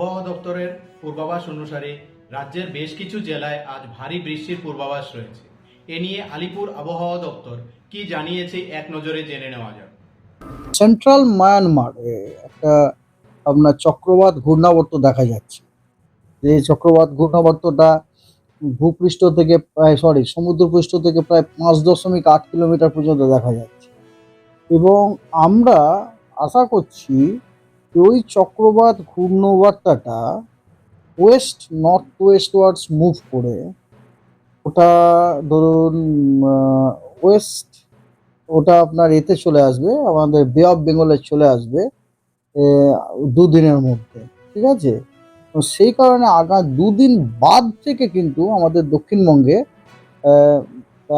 আবহাওয়া দপ্তরের পূর্বাভাস অনুসারে রাজ্যের বেশ কিছু জেলায় আজ ভারী বৃষ্টির পূর্বাভাস রয়েছে। এ নিয়ে আলিপুর আবহাওয়া দপ্তর কি জানিয়েছে এক নজরে জেনে নেওয়া যাক। সেন্ট্রাল মায়ানমার একটা আপনার চক্রবাত ঘূর্ণাবর্ত দেখা যাচ্ছে। যে চক্রবাত ঘূর্ণাবর্তটা ভূপৃষ্ঠ থেকে প্রায় সরি সমুদ্রপৃষ্ঠ থেকে প্রায় পাঁচ দশমিক আট কিলোমিটার পর্যন্ত দেখা যাচ্ছে। এবং আমরা আশা করছি ওই চক্রবাত ঘূর্ণবার্তাটা west north west wards move করে। ওটা ধরুন ওয়েস্ট, ওটা আপনার এতে চলে আসবে, আমাদের বে অফ বেঙ্গলে চলে আসবে দুদিনের মধ্যে, ঠিক আছে? তো সেই কারণে আগা দুদিন বাদ থেকে কিন্তু আমাদের দক্ষিণবঙ্গে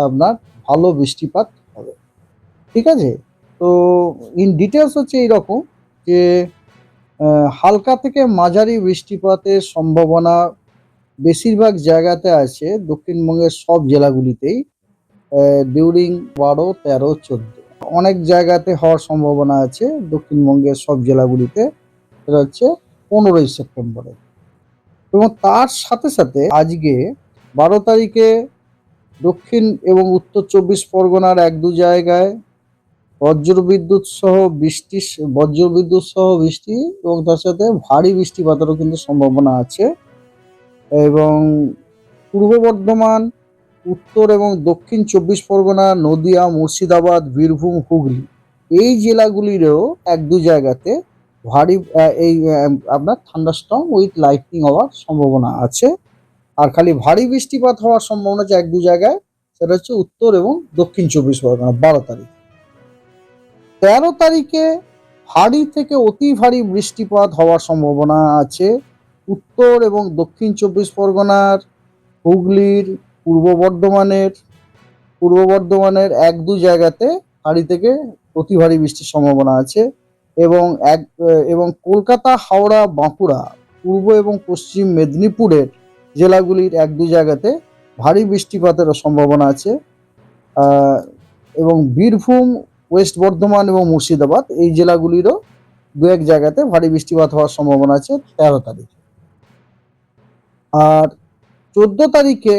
আপনার ভালো বৃষ্টিপাত হবে, ঠিক আছে? তো ইন ডিটেলস হচ্ছে এইরকম যে হালকা থেকে মাঝারি বৃষ্টিপাতের সম্ভাবনা বেশিরভাগ জায়গাতে আছে। দক্ষিণবঙ্গের সব জেলাগুলিতেই ডিউরিং বারো, তেরো, চোদ্দ। অনেক জায়গাতে হওয়ার সম্ভাবনা আছে, দক্ষিণবঙ্গের সব জেলাগুলিতে। সেটা হচ্ছে পনেরোই সেপ্টেম্বরে। এবং তার সাথে সাথে আজকে বারো তারিখে দক্ষিণ এবং উত্তর চব্বিশ পরগনার এক দু জায়গায় বজ্রবিদ্যুৎ সহ বৃষ্টি, বজ্রবিদ্যুৎ সহ বৃষ্টি এবং তার সাথে ভারী বৃষ্টিপাতেরও কিন্তু সম্ভাবনা আছে। এবং পূর্ব বর্ধমান, উত্তর এবং দক্ষিণ চব্বিশ পরগনা, নদিয়া, মুর্শিদাবাদ, বীরভূম, হুগলি এই জেলাগুলিরও এক দু জায়গাতে ভারী এই আপনার থান্ডারস্টর্ম উইথ লাইটনিং হওয়ার সম্ভাবনা আছে। আর খালি ভারী বৃষ্টিপাত হওয়ার সম্ভাবনা আছে এক দু জায়গায়, সেটা হচ্ছে উত্তর এবং দক্ষিণ চব্বিশ পরগনা, বারো তারিখ। তেরো তারিখে ভারী থেকে অতি ভারী বৃষ্টিপাত হওয়ার সম্ভাবনা আছে। উত্তর এবং দক্ষিণ চব্বিশ পরগনার, হুগলির, পূর্ব বর্ধমানের পূর্ব বর্ধমানের এক দু জায়গাতে ভারী থেকে অতি ভারী বৃষ্টির সম্ভাবনা আছে এবং এক, এবং কলকাতা, হাওড়া, বাঁকুড়া, পূর্ব এবং পশ্চিম মেদিনীপুরের জেলাগুলির এক দু জায়গাতে ভারী বৃষ্টিপাতেরও সম্ভাবনা আছে। এবং বীরভূম ওয়েস্ট বর্ধমান এবং মুর্শিদাবাদ, এই জেলাগুলিরও দু এক জায়গাতে ভারী বৃষ্টিপাত হওয়ার সম্ভাবনা আছে তেরো তারিখে। আর চোদ্দ তারিখে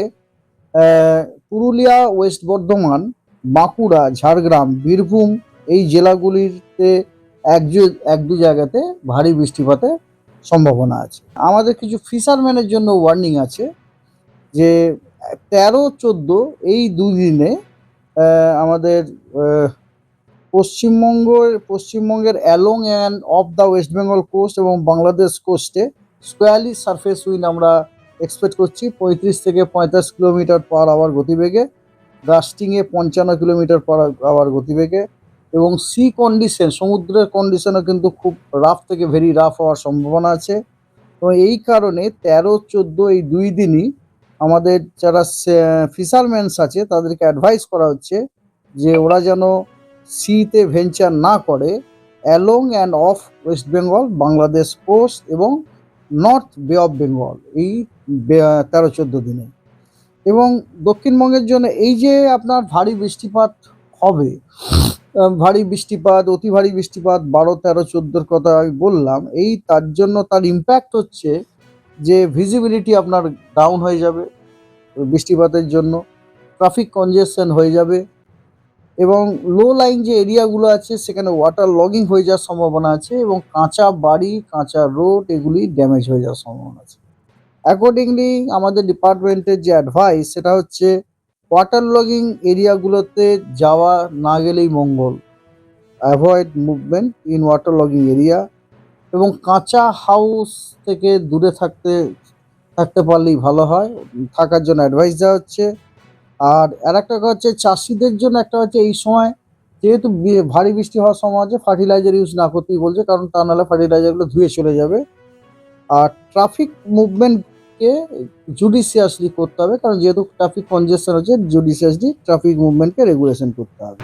পুরুলিয়া, ওয়েস্ট বর্ধমান, বাঁকুড়া, ঝাড়গ্রাম, বীরভূম এই জেলাগুলিতে এক এক দু জায়গাতে ভারী বৃষ্টিপাতের সম্ভাবনা আছে। আমাদের কিছু ফিশারম্যানের জন্য ওয়ার্নিং আছে যে, তেরো, চোদ্দ এই দুদিনে আমাদের পশ্চিমবঙ্গের পশ্চিমবঙ্গের along and off the West Bengal coast এবং বাংলাদেশ কোস্টে স্কোয়ারলি সারফেস উইন্ড আমরা এক্সপেক্ট করছি পঁয়ত্রিশ থেকে পঁয়তাল্লিশ কিলোমিটার পার আওয়ার গতিবেগে গাস্টিংয়ে পঞ্চান্ন কিলোমিটার পার আওয়ার গতিবেগে এবং সি কন্ডিশন সমুদ্রের কন্ডিশনও কিন্তু খুব রাফ থেকে ভেরি রাফ হওয়ার সম্ভাবনা আছে। তো এই কারণে তেরো, চোদ্দ এই দুই দিনই আমাদের যারা ফিশারম্যানস আছে তাদেরকে অ্যাডভাইস করা হচ্ছে যে ওরা যেন সিতে ভেঞ্চার না করে along and off West Bengal, Bangladesh coast এবং নর্থ বে অফ বেঙ্গল এই তেরো চোদ্দ দিনে। এবং দক্ষিণবঙ্গের জন্য এই যে আপনার ভারী বৃষ্টিপাত হবে ভারী বৃষ্টিপাত, অতি ভারী বৃষ্টিপাত বারো তেরো চোদ্দোর কথা আমি বললাম, এই তার জন্য তার ইম্প্যাক্ট হচ্ছে যে ভিজিবিলিটি আপনার ডাউন হয়ে যাবে বৃষ্টিপাতের জন্য ট্রাফিক কনজেশন হয়ে যাবে এবং লো লাইন যে এরিয়াগুলো আছে, সেখানে ওয়াটার লগিং হয়ে যাওয়ার সম্ভাবনা আছে এবং কাঁচা বাড়ি, কাঁচা রোড এগুলি ড্যামেজ হয়ে যাওয়ার সম্ভাবনা আছে। অ্যাকর্ডিংলি আমাদের ডিপার্টমেন্টের যে অ্যাডভাইস সেটা হচ্ছে ওয়াটার লগিং এরিয়াগুলোতে যাওয়া না গেলেই মঙ্গল। Avoid movement in water logging area এবং কাঁচা হাউস থেকে দূরে থাকতে থাকতে পারলেই ভালো হয়। থাকার জন্য অ্যাডভাইস দেওয়া হচ্ছে আর আর একটা হচ্ছে, চাষিদের জন্য একটা হচ্ছে এই সময় যেহেতু ভারী বৃষ্টি হওয়ার সময় আছে ফার্টিলাইজার ইউজ না করতেই বলছে, কারণ তা নাহলে ফার্টিলাইজারগুলো ধুয়ে চলে যাবে। আর ট্রাফিক মুভমেন্টকে জুডিশিয়াসলি করতে হবে, কারণ যেহেতু ট্রাফিক কনজেশন হচ্ছে জুডিশিয়াসলি ট্রাফিক মুভমেন্টকে রেগুলেশন করতে হবে।